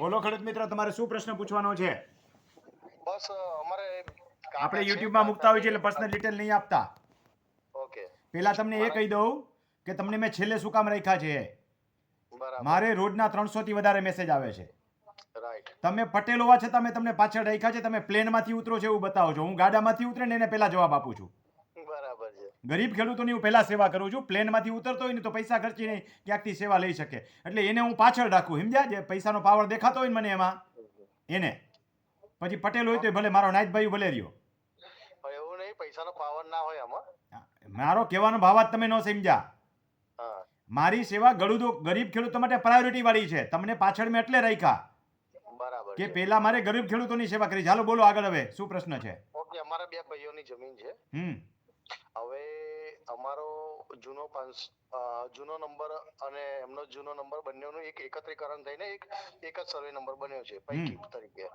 બોલો ખેડૂત મિત્ર તમારે શું પ્રશ્ન પૂછવાનો છે? બસ અમારે આપણે યુટ્યુબમાં મૂકતા હોય છે એટલે પર્સનલ ડિટેલ નહીં આપતા. ઓકે. પહેલા તમને એ કહી દઉં કે તમને મેં છેલ્લે શું કામ રાખ્યા છે? મારે રોજના ત્રણસો થી વધારે મેસેજ આવે છે. તમે પટેલ હોવા છતાં મેં તમને પાછળ રાખ્યા છે તમે પ્લેનમાંથી ઉતરો છો એવું બતાવો છો. હું ગાડામાંથી ઉતરે ને એને પહેલા જવાબ આપું છે. ગરીબ ખેડૂતોની હું પહેલાં સેવા કરું છું પ્લેનમાંથી ઉતરતો હોય ને તો પૈસા ખર્ચીને ક્યાંકથી સેવા લઈ શકે. એટલે એને હું પાછળ રાખું સમજ્યા? જે પૈસાનો પાવર દેખાતો હોય ને મને એમાં એને. પછી પટેલ હોય તો ભલે મારો નાયતભાઈ ભલે રહ્યો એવું નહીં પૈસાનો પાવર ના હોય આમાં. મારો કહેવાનો ભાવ જ તમે ન સમજ્યા. મારી સેવા ગળુદો ગરીબ ખેડૂતો માટે પ્રાયોરિટી વાળી છે. તમને પાછળ મેં એટલે રાખ્યા કે પેલા પહેલા મારે ગરીબ ખેડૂતોની સેવા કરી. ચાલો બોલો આગળ હવે શું પ્રશ્ન છે? ઓકે અમારા બે ભાઈઓની જમીન છે. હમ. હવે અમારો જૂનો જૂનો નંબર અને એમનો જૂનો નંબર બંનેનું એક એકત્રીકરણ થઈને એક એક જ સર્વે નંબર બન્યો છે પૈકી તરીકે.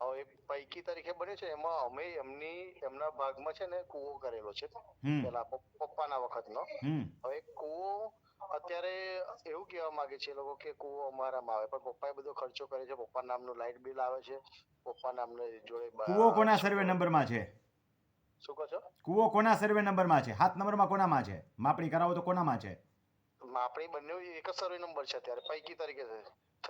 હવે પૈકી તરીકે બન્યો છે એમાં અમે એમની એમના ભાગમાં છે ને કુવો કરેલો છે. પેલા પપ્પાના વખતનો. હવે કુવો અત્યારે એવું કહેવા માંગે છે એ લોકો કે કુવો અમારામાં આવે પણ પપ્પાએ બધો ખર્ચો કરે છે પપ્પા નામનું લાઇટ બિલ આવે છે પપ્પા નામનું જોડે કુવો કૂવો કોના સર્વે નંબરમાં છે? શું કહો છો? કૂવો કોના સર્વે નંબરમાં છે? હાથ નંબરમાં કોનામાં છે? માપણી કરાવો તો કોનામાં છે? માપણી બંને એક જ સર્વે નંબર છે અત્યારે. પૈકી તરીકે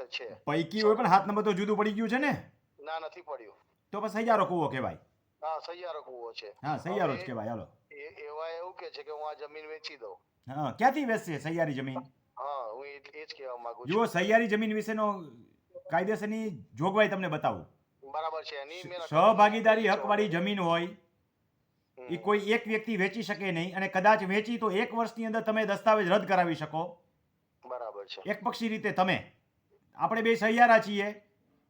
છે- પૈકી હોય પણ હાથ નંબર તો જુદું પડી ગયું છે ને? ના નથી પડ્યું. તો પછી સૈયારો કૂવો કહેવાય. હા સૈયારો કૂવો છે. હા સૈયારો જ કહેવાય. હાલો. એવા એવું કે છે કે હું આ જમીન વેચી દઉં. હા ક્યાંથી વેચશે સૈયારી જમીન? હા હું એ જ કહેવા માંગુ જુઓ છું. સૈયારી જમીન વિશેનો કાયદેસરની જોગવાઈ તમને બતાવું. બરાબર છે એની સહભાગીદારી હકવાળી જમીન હોય એ કોઈ એક વ્યક્તિ વેચી શકે નહીં અને કદાચ વેચી તો એક વર્ષની અંદર તમે દસ્તાવેજ રદ કરાવી શકો. બરાબર છે. એક પક્ષી રીતે તમે. આપણે બે સહિયારા છીએ.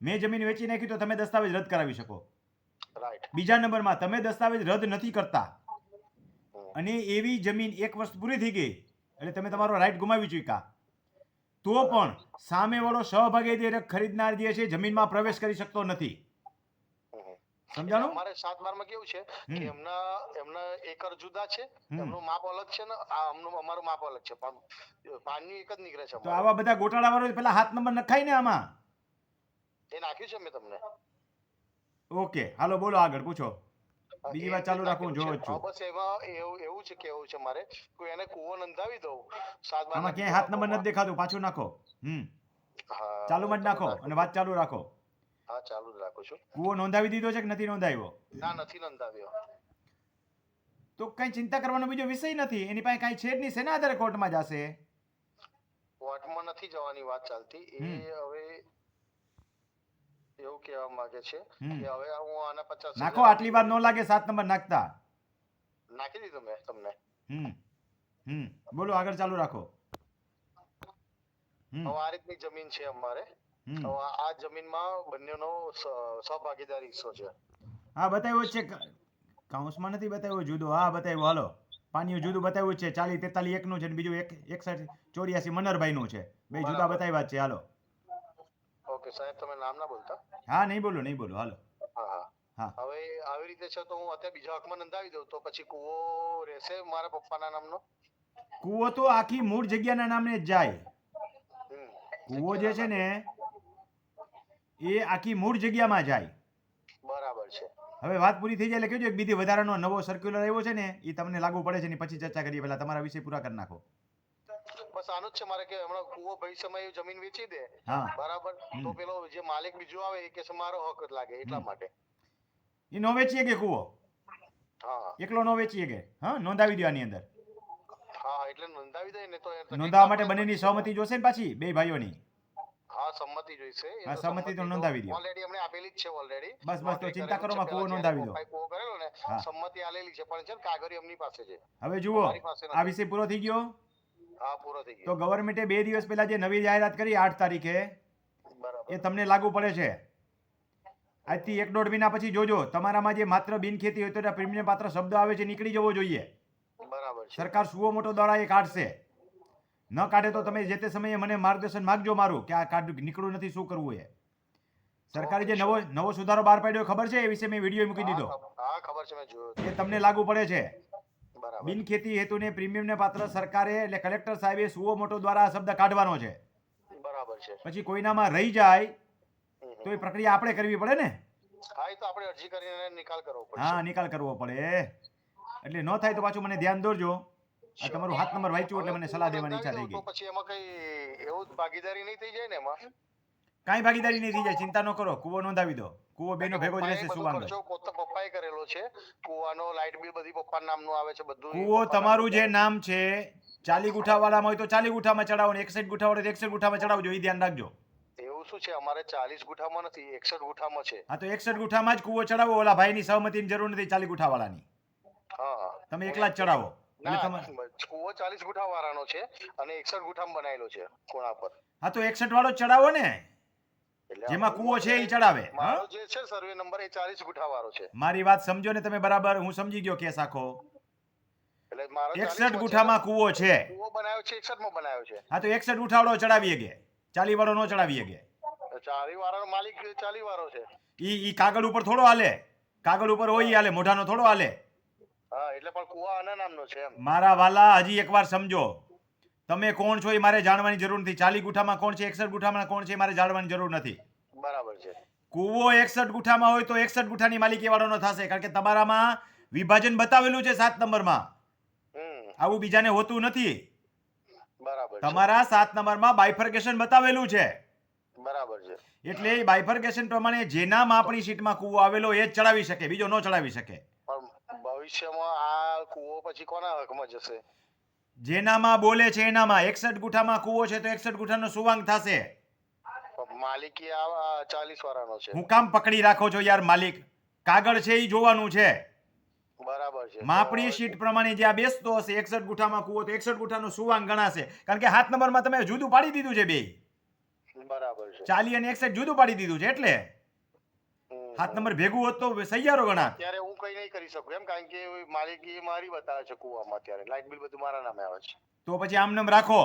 મેં જમીન વેચી નાખી તો તમે દસ્તાવેજ રદ કરાવી શકો. બીજા નંબરમાં તમે દસ્તાવેજ રદ નથી કરતા. અને એવી જમીન એક વર્ષ પૂરી થઈ ગઈ એટલે તમે તમારો રાઈટ ગુમાવી ચૂક્યા. તો પણ સામેવાળો સહભાગીદારી ખરીદનાર જે છે જમીનમાં પ્રવેશ કરી શકતો નથી. સમજાણું? અમારે સાત બારમાં કેવું છે કે એમના એમના એકર જુદા છે એમનું માપ અલગ છે ને આ અમનું અમારું માપ અલગ છે. પણ એક જ નીકળે છે તો આવા બધા ગોટાળા વાળો પેલા હાથ નંબર નખાય ને આમાં? એ નાખ્યું છે મેં તમને. ઓકે હાલો બોલો આગળ પૂછો. બીજી વાત ચાલુ રાખું, જોવો છું. બસ એમાં એવું એવું છે કેવું છે મારે. કોઈ એને કૂવો નંધાવી દઉં. સાત બાર આમાં ક્યાંય હાથ નંબર નથી દેખાતું પાછું નાખો. હમ. હા, મત નાખો. અને વાત ચાલુ રાખો. હા ચાલુ જ રાખું છું. કૂવો નોંધાવી દીધો છે કે નથી નોંધાવ્યો? ના નથી નોંધાવ્યો. તો કઈ ચિંતા કરવાનો બીજો વિષય નથી. એની પાસે કઈ છે જ નહીં. સેના આધારે કોર્ટમાં જશે? કોર્ટમાં નથી જવાની વાત ચાલતી. એ હવે એવું કહેવા માંગે છે કે હવે હું આના પચાસ નાખો. આટલી વાર નો લાગે સાત નંબર નાખતા. નાખી દીધું મેં તમને. હમ. હમ. બોલો આગળ ચાલુ રાખો. હવે આ રીતની જમીન છે અમારે. આ- જમીનમાં બંનેનો સહભાગીદારી હિસ્સો છે. હા બતાવ્યો છે. કાઉન્સમાં નથી બતાવ્યો જુદો. હા બતાવ્યો. હાલો. પાણીયું જુદું બતાવ્યું છે. ચાલી તેતાલી એકનું છે બીજું એક એકસઠ ચોર્યાસી મનરભાઈનું છે. બે જુદા બતાવ્યા છે. હાલો. ઓકે સાહેબ તમે નામ ના બોલતા? હા નહીં બોલો નહીં બોલો. હાલો. હા હવે આવી રીતે છે તો હું અત્યારે બીજા હકમાં નોંધાવી દઉં તો પછી કૂવો રહેશે મારા પપ્પાના નામનો? કૂવો તો આખી મૂળ જગ્યાના નામે જ જાય. કૂવો જે છે ને એ આખી મૂળ જગ્યામાં જાય. બરાબર છે. હવે વાત પૂરી થઈ જાય એટલે કહેજો એક બીજી વધારાનો નવો સર્ક્યુલર આવ્યો છે ને એ તમને લાગુ પડે છે ને પછી ચર્ચા કરીએ પહેલા તમારા વિષય પૂરા કરી નાખો. બસ આનું જ છે મારે કે હમણાં કુવો ભવિષ્યમાં એ જમીન વેચી દે. હા. બરાબર? તો પેલો જે માલિક બીજો આવે એ કે મારો હક લાગે એટલા માટે. એ નો વેચીએ કે કુવો? હા. એકલો નો વેચીએ કે? હા નોંધાવી દો આની અંદર. હા એટલે નોંધાવી નોંધાવવા માટે. બંનેની સહમતી જોશે ને પાછી બે ભાઈઓની. હા સંમતિ જોઈશે. હા, સંમતિ તો નોંધાવી દો. ઓલરેડી અમને આપેલી જ છે ઓલરેડી બસ, બસ, તો ચિંતા કરો માં કુવો નોંધાવી દો. કુવો કરેલો ને સંમતિ આલેલી છે પણ છે કાગરી અમની પાસે છે. હવે જુઓ. આ વિષય પૂરો થઈ ગયો? હા પૂરો થઈ તો ગયો ગવર્મેન્ટે બે દિવસ પહેલા જે નવી જાહેરાત કરી આઠ તારીખે બરાબર. એ તમને લાગુ પડે છે? આજથી એક દોઢ મહિના પછી જોજો તમારામાં જે માત્ર બિનખેતી હોય તો પ્રીમિયમ પાત્ર શબ્દ આવે છે નીકળી જવો જોઈએ. બરાબર સરકાર સુવો મોટો દ્વારા એ કાઢશે. ન કાઢે તો તમે જે તે સમયે મને માર્ગદર્શન માગજો મારું કે આ કાર્ડ નીકળું નથી શું કરવું એ? સરકારે જે નવો નવો સુધારો બહાર પાડ્યો ખબર છે? એ વિશે મેં વીડિયો મૂકી દીધો. હા, ખબર- છે મેં જોયો એ તમને લાગુ પડે છે. બિન ખેતી હેતુને પ્રીમિયમને પાત્ર સરકારે એટલે કલેક્ટર સાહેબે સુવો મોટો દ્વારા આ શબ્દ કાઢવાનો છે. બરાબર છે. પછી કોઈનામાં રહી જાય. તો એ પ્રક્રિયા આપણે કરવી પડે ને? હા એ તો આપણે અરજી કરીને નિકાલ કરવો પડે હા નિકાલ કરવો પડે. એટલે ન થાય તો પાછું મને ધ્યાન દોરજો. તમારું હાથ નંબર વાંચ્યું એટલે મને સલાહ દેવાની ઈચ્છા થઈ ગઈ. પછી એમાં કઈ એવું ભાગીદારી નહીં થઈ જાય ને એમાં? કાંઈ ભાગીદારી નહીં થઈ જાય ચિંતા ન કરો કુવો નોંધાવી દો. કુવો બેનો ભેગો જ રહેશે શું વાંધો પપ્પાએ કરેલો છે. કુવાનો લાઇટ બિલ બધી પપ્પાના નામનું આવે છે બધું કુવો તમારું જે નામ છે ચાલી ગુઠાવાળામાં હોય તો ચાલી ગુઠામાં ચડાવો ને એકસઠ ગુઠાવાળો તો એકસઠ ગુઠામાં ચડાવજો એ ધ્યાન રાખજો. એવું શું છે? અમારે ચાલીસ ગુઠામાં નથી એકસઠ ગુઠામાં છે. હા તો એકસઠ ગુઠામાં જ કુવો ચડાવો ઓલા ભાઈની સહમતીની જરૂર નથી ચાલી ગુઠાવાળાની. હા. તમે એકલા જ ચડાવો. કુવો ચાલીસ ગુઠા વાળાનો છે અને એકસઠ ગુઠામાં બનાવેલો છે ખૂણા પર. હા તો એકસઠ વાળો ચડાવો ને. જેમાં કુવો છે એ ચડાવે મારો જે છે સર્વે નંબર એ ચાલીસ ગુઠા વાળો છે. મારી વાત સમજો ને તમે બરાબર હું સમજી ગયો કેસ આખો. એટલે મારો એકસઠ ગુઠામાં કુવો છે. કુવો બનાવ્યો છે એકસઠમાં બનાવ્યો છે. હા તો એકસઠ ગુઠાવાળો ચડાવીએ ગે ચાલી વાળો નો ચડાવીએ ગે ચાલી વાળાનો માલિક ચાલી વાળો છે. ઈ ઈ કાગળ ઉપર થોડો હાલે. કાગળ ઉપર હોય ઈ હાલે મોઢાનો થોડો હાલે. એટલે પણ કુવા આના નામનો છે એમ. મારા વાલા હજી એકવાર સમજો. તમે કોણ છો એ મારે જાણવાની જરૂર નથી. ચાલી ગુઠામાં કોણ છે એકસઠ ગુઠામાં કોણ છે એ મારે જાણવાની જરૂર નથી. બરાબર છે. કુવો એકસઠ ગુઠામાં હોય તો એકસઠ ગુઠાની માલિકી વાળો થશે કારણ કે તમારામાં વિભાજન બતાવેલું છે સાત નંબરમાં. આવું બીજાને હોતું નથી. તમારા સાત નંબરમાં બાયફર્ગેશન બતાવેલું છે. બરાબર છે. એટલે બાયફર્ગેશન પ્રમાણે જેના માપની શીટમાં કૂવો આવેલો એ જ ચડાવી શકે બીજો ન ચડાવી શકે. ભવિષ્યમાં આ કુવો પછી કોના હકમાં જશે? જેનામાં બોલે છે એનામાં. એકસઠ ગુઠામાં કૂવો છે તો એકસઠ ગુઠાનો સુવાંગ થશે. માલિકી આ ચાલીસ વાળાનો છે. હું કામ પકડી રાખો છો યાર માલિક. કાગળ છે એ જોવાનું છે. બરાબર છે. માપણી શીટ પ્રમાણે જ્યાં બેસતો હશે એકસઠ ગુઠામાં કૂવો તો એકસઠ ગુઠાનો સુવાંગ ગણાશે. કારણ કે હાથ નંબરમાં તમે જુદું પાડી દીધું છે બે. બરાબર છે. ચાલી અને એકસઠ જુદું પાડી દીધું છે એટલે. હાથ નંબર ભેગું હોત તો સૈયારો ગણા ત્યારે હું કઈ નહીં કરી શકું એમ કારણ કે માલિકી મારી બતાવે છે કુવામાં અત્યારે. લાઇટ બિલ બધું મારા નામે આવે છે. તો પછી આમ નામ રાખો.